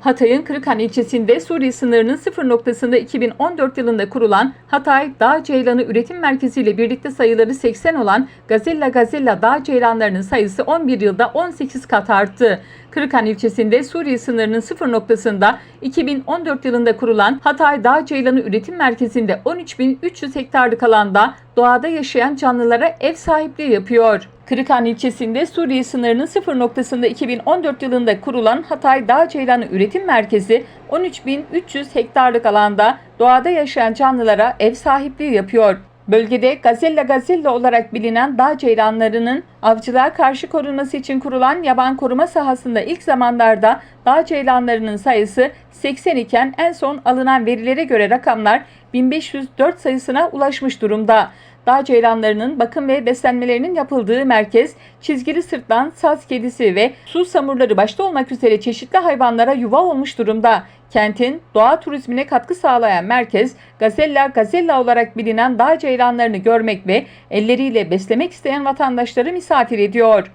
Hatay'ın Kırıkhan ilçesinde Suriye sınırının sıfır noktasında 2014 yılında kurulan Hatay Dağ Ceylanı Üretim Merkezi ile birlikte sayıları 80 olan Gazella Gazella Dağ Ceylanlarının sayısı 11 yılda 18 kat arttı. Kırıkhan ilçesinde Suriye sınırının sıfır noktasında 2014 yılında kurulan Hatay Dağ Ceylanı Üretim Merkezi'nde 13.300 hektarlık alanda doğada yaşayan canlılara ev sahipliği yapıyor. Kırıkhan ilçesinde Suriye sınırının sıfır noktasında 2014 yılında kurulan Hatay Dağ Ceylanı Üretim Merkezi 13.300 hektarlık alanda doğada yaşayan canlılara ev sahipliği yapıyor. Bölgede Gazella Gazella olarak bilinen dağ ceylanlarının avcılığa karşı korunması için kurulan yaban koruma sahasında ilk zamanlarda dağ ceylanlarının sayısı 80 iken en son alınan verilere göre rakamlar 1504 sayısına ulaşmış durumda. Dağ ceylanlarının bakım ve beslenmelerinin yapıldığı merkez, çizgili sırtlan, saz kedisi ve su samurları başta olmak üzere çeşitli hayvanlara yuva olmuş durumda. Kentin doğa turizmine katkı sağlayan merkez, Gazella Gazella olarak bilinen dağ ceylanlarını görmek ve elleriyle beslemek isteyen vatandaşları misafir ediyor.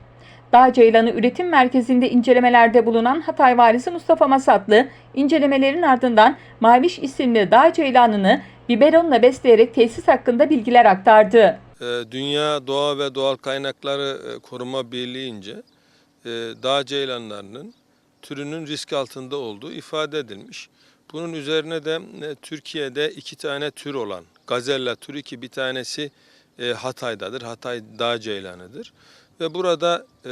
Dağ Ceylanı Üretim Merkezi'nde incelemelerde bulunan Hatay Valisi Mustafa Masatlı, incelemelerin ardından Maviş isimli dağ ceylanını biberonla besleyerek tesis hakkında bilgiler aktardı. Ee, Dünya Doğa ve Doğal Kaynakları e, Koruma Birliği'nce e, dağ ceylanlarının türünün risk altında olduğu ifade edilmiş. Bunun üzerine de e, Türkiye'de iki tane tür olan gazella türü ki bir tanesi e, Hatay'dadır. Hatay dağ ceylanıdır. Ve burada e,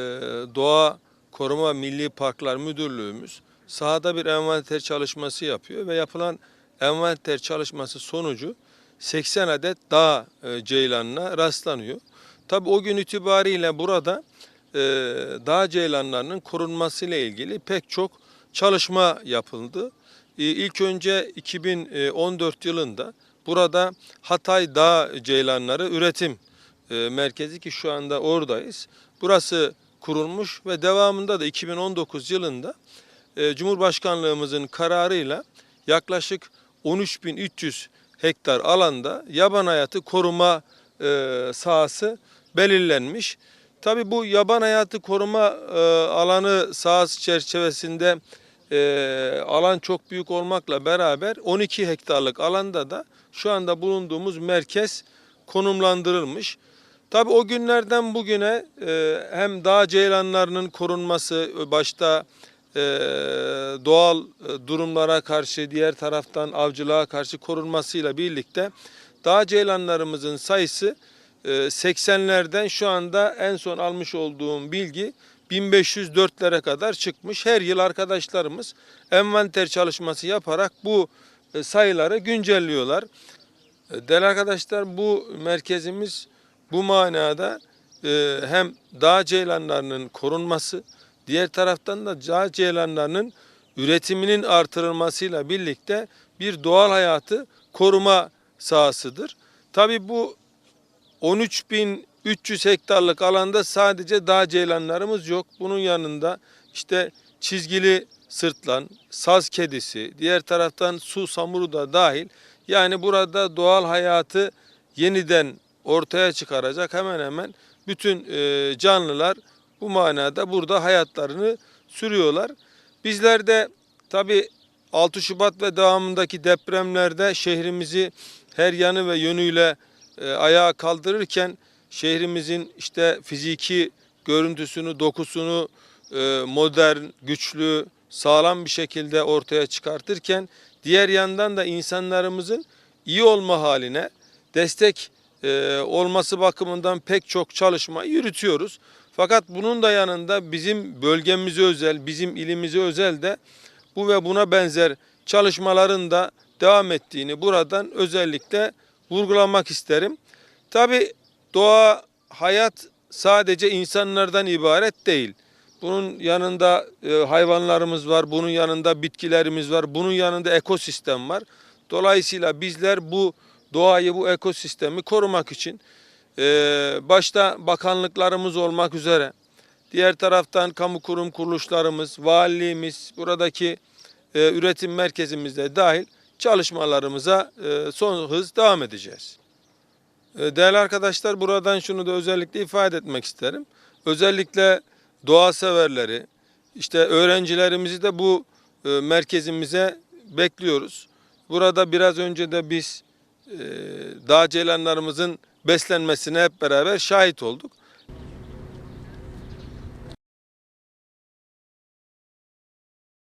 Doğa Koruma Milli Parklar Müdürlüğümüz sahada bir envanter çalışması yapıyor ve yapılan envanter çalışması sonucu 80 adet dağ ceylanına rastlanıyor. Tabi o gün itibariyle burada e, dağ ceylanlarının korunması ile ilgili pek çok çalışma yapıldı. E, ilk önce 2014 yılında burada Hatay Dağ Ceylanları Üretim e, Merkezi ki şu anda oradayız. Burası kurulmuş ve devamında da 2019 yılında e, Cumhurbaşkanlığımızın kararıyla yaklaşık 13.300 hektar alanda yaban hayatı koruma e, sahası belirlenmiş. Tabii bu yaban hayatı koruma e, alanı sahası çerçevesinde e, alan çok büyük olmakla beraber 12 hektarlık alanda da şu anda bulunduğumuz merkez konumlandırılmış. Tabii o günlerden bugüne e, hem dağ ceylanlarının korunması e, başta e, doğal e, durumlara karşı diğer taraftan avcılığa karşı korunmasıyla birlikte dağ ceylanlarımızın sayısı 80'lerden şu anda en son almış olduğum bilgi 1504'lere kadar çıkmış. Her yıl arkadaşlarımız envanter çalışması yaparak bu e, sayıları güncelliyorlar. E, Değerli arkadaşlar bu merkezimiz bu manada e, hem dağ ceylanlarının korunması, diğer taraftan da dağ ceylanlarının üretiminin artırılmasıyla birlikte bir doğal hayatı koruma sahasıdır. Tabi bu 13.300 hektarlık alanda sadece dağ ceylanlarımız yok. Bunun yanında işte çizgili sırtlan, saz kedisi, diğer taraftan su samuru da dahil. Yani burada doğal hayatı yeniden ortaya çıkaracak hemen hemen bütün e, canlılar bu manada burada hayatlarını sürüyorlar. Bizler de tabi 6 Şubat ve devamındaki depremlerde şehrimizi her yanı ve yönüyle e, ayağa kaldırırken şehrimizin işte fiziki görüntüsünü, dokusunu e, modern, güçlü, sağlam bir şekilde ortaya çıkartırken diğer yandan da insanlarımızın iyi olma haline destek e, olması bakımından pek çok çalışma yürütüyoruz. Fakat bunun da yanında bizim bölgemize özel, bizim ilimize özel de bu ve buna benzer çalışmaların da devam ettiğini buradan özellikle vurgulamak isterim. Tabi doğa, hayat sadece insanlardan ibaret değil. Bunun yanında e, hayvanlarımız var, bunun yanında bitkilerimiz var, bunun yanında ekosistem var. Dolayısıyla bizler bu doğayı, bu ekosistemi korumak için e, başta bakanlıklarımız olmak üzere, diğer taraftan kamu kurum kuruluşlarımız, valiliğimiz, buradaki e, üretim merkezimizde dahil çalışmalarımıza e, son hız devam edeceğiz. E, Değerli arkadaşlar buradan şunu da özellikle ifade etmek isterim. Özellikle doğa severleri, işte öğrencilerimizi de bu e, merkezimize bekliyoruz. Burada biraz önce de biz dağ ceylanlarımızın beslenmesine hep beraber şahit olduk.